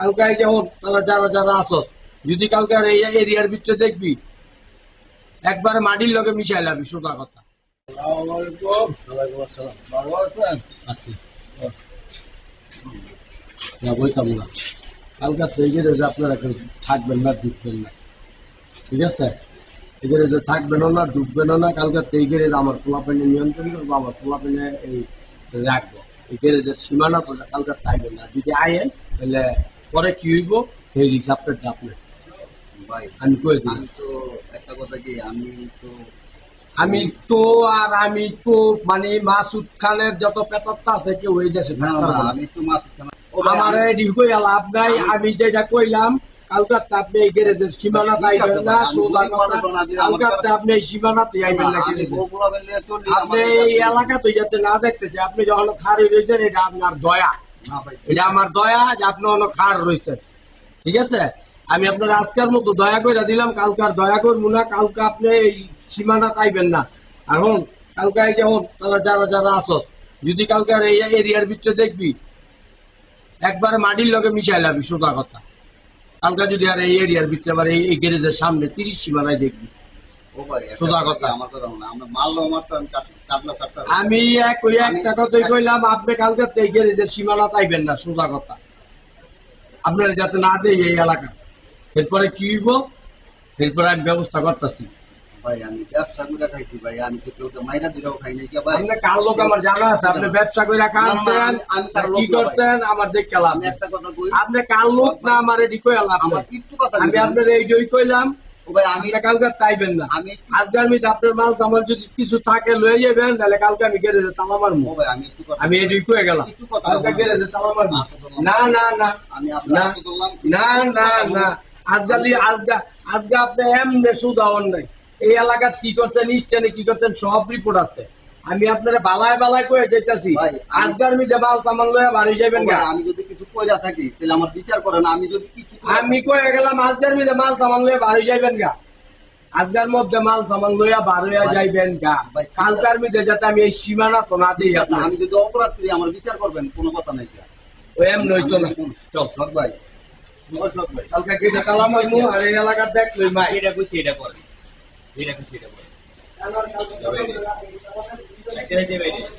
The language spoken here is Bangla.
কালকে এই যেমন তারা যারা যারা আসো যদি কালকে আর এই এরিয়ার ভিতরে দেখবি, একবারে মাটির লগে মিশাই লাবি, সোজা কথা। সীমানা তো কালকে থাকবেন না যদি আয়েন তাহলে পরে কি হইব? সেই আপনার আপনার ভাই আমি কয়ে দিই তো একটা কথা কি আমি তো আমি তো আর আমি তো মানে মাসুদ খানের যত পেতাত্তা আছে কেউ ওই দেশে পারবে না। আমি তো মাত্র ও আমার কইয়া লাভ নাই। আমি যেটা কইলাম কালকে আপনি এই গ্যারেজের সীমানা ঠিক পাইবেন না ভাই, আমি সোজা গরিব কথা। মানুষ না, আমি- আমার কালকে আপনি এই সীমানাতে আইবেন না আপনি এই এলাকা তো যাতে না দেখতে চাই আপনি যখন খারি রয়েছেন এটা আপনার দয়া। এটা আমার দয়া যে খার ঠিক আছে? আমি আপনার আজকের মতো দয়া করে দিলাম আর দয়া কালকে আপনি এই সীমানা পাইবেন না। এখন কালকে এই যেমন তারা যারা যারা যদি কালকে আর এই এরিয়ার ভিতরে দেখবি, একবারে মাটির লগে মিশাই লাবি, সোজা কথা। কালকে যদি আর এই এরিয়ার ভিতরে আবার এই গ্যারেজের সামনে তিরিশ সীমানায় দেখবি। সোজা কথা কথা। আমার কথা না আমরা মারলো আমার আমি কাটলো কাটতে আমি এক একটা কথাই কইলাম আপনি কালকে এই গ্যারেজের সীমানা পাইবেন না সোজা কথা। আপনার যাতে না দেয় এই এলাকা। এরপরে কি হইব? এরপরে আমি ব্যবস্থা করতেছি। ভাই আমি ব্যবসা করে খাইছি ভাই আমি তো কেউ মাইরা দিলেও খাই নাই ভাই? আপনি কার লোক আমার জানা আছে? আপনি ব্যবসা করে না, না, আমি- আমি কি না আমার দেখে লাভ একটা কথা কই? আপনি কার লোক না আমার এটি কইলাম আমার একটু কথা আমি আপনার এই কইলাম ভাই আমি কালকে চাইবেন না। আমি আজকে আমি আপনার মাল আমার যদি কিছু থাকে লয়ে যাবেন তাহলে কালকে আমি মারবো আমি আমি কয়ে গেলাম। কালকে মারবো না না না। আমি না না না না। আজকালি আজগা আজকে আপনি এমনি নাই। এই এলাকার কি করছেন ইস্টানে কি করছেন সব রিপোর্ট আছে। আমি আপনারা বালায় বালায় করে যেতেছি ভাই, আমি- মাল সামান লয়ে বাড়ি যাবেন গা। আমি যদি কিছু কইরা থাকি তাহলে আমার বিচার করেন আমি যদি কিছু আমি কয়ে গেলাম আজকের মিটে মাল সামান লয়ে বাড়ি যাইবেন গা। আজকের মধ্যে মাল সামান লইয়া বার হইয়া যাইবেন গা। কালকার মিটে যাতে আমি এই সীমানা তো না দিই আমি যদি অপরাধ করি আমার বিচার করবেন কোনো কথা নাই যা। ও এম নইতো না। চল সৎ ভাই। ও সৎ ভাই। কালকে কেটে কালাম আর এই এলাকার দেখ লই মা এটা খুশি এটা করে এটা খুশি এটা করে Javeris. La que es Javeris?